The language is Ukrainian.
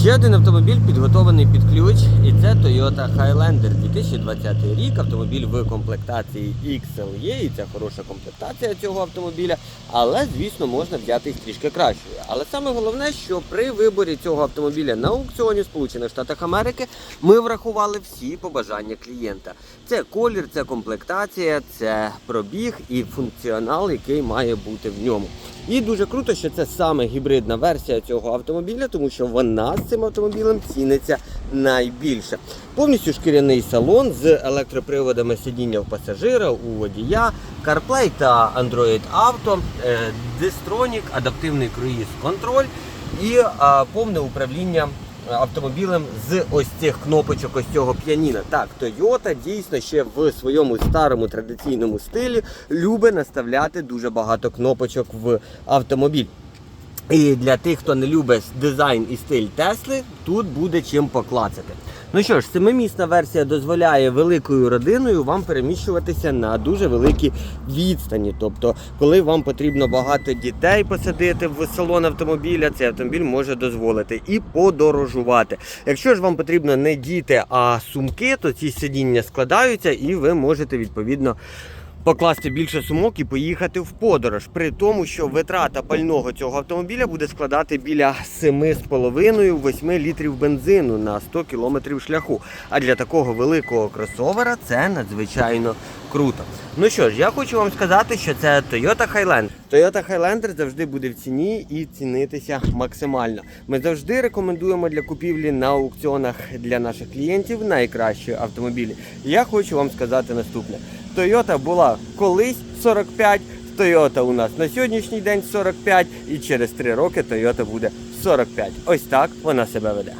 Ще один автомобіль підготований під ключ, і це Toyota Highlander 2020 рік. Автомобіль в комплектації XLE, і це хороша комплектація цього автомобіля. Але, звісно, можна взяти їх трішки кращою. Але саме головне, що при виборі цього автомобіля на аукціоні Сполучених Штатах Америки ми врахували всі побажання клієнта. Це колір, це комплектація, це пробіг і функціонал, який має бути в ньому. І дуже круто, що це саме гібридна версія цього автомобіля, тому що вона цим автомобілем ціниться найбільше. Повністю шкіряний салон з електроприводами сидіння в пасажира, у водія, CarPlay та Android Auto, е, Distronic, адаптивний круїз-контроль і повне управління автомобілем з ось цих кнопочок, ось цього піаніна. Так, Toyota дійсно ще в своєму старому традиційному стилі любить наставляти дуже багато кнопочок в автомобіль. І для тих, хто не любить дизайн і стиль Тесли, тут буде чим поклацати. Ну що ж, семимісна версія дозволяє великою родиною вам переміщуватися на дуже великі відстані. Тобто, коли вам потрібно багато дітей посадити в салон автомобіля, цей автомобіль може дозволити і подорожувати. Якщо ж вам потрібно не діти, а сумки, то ці сидіння складаються і ви можете відповідно покласти більше сумок і поїхати в подорож. При тому, що витрата пального цього автомобіля буде складати біля 7,5-8 літрів бензину на 100 кілометрів шляху. А для такого великого кросовера це надзвичайно круто. Ну що ж, я хочу вам сказати, що це Toyota Highlander. Toyota Highlander завжди буде в ціні і цінитися максимально. Ми завжди рекомендуємо для купівлі на аукціонах для наших клієнтів найкращі автомобілі. Я хочу вам сказати наступне: Toyota була колись 45. Toyota у нас на сьогоднішній день 45 і через 3 роки Toyota буде 45. Ось так вона себе веде.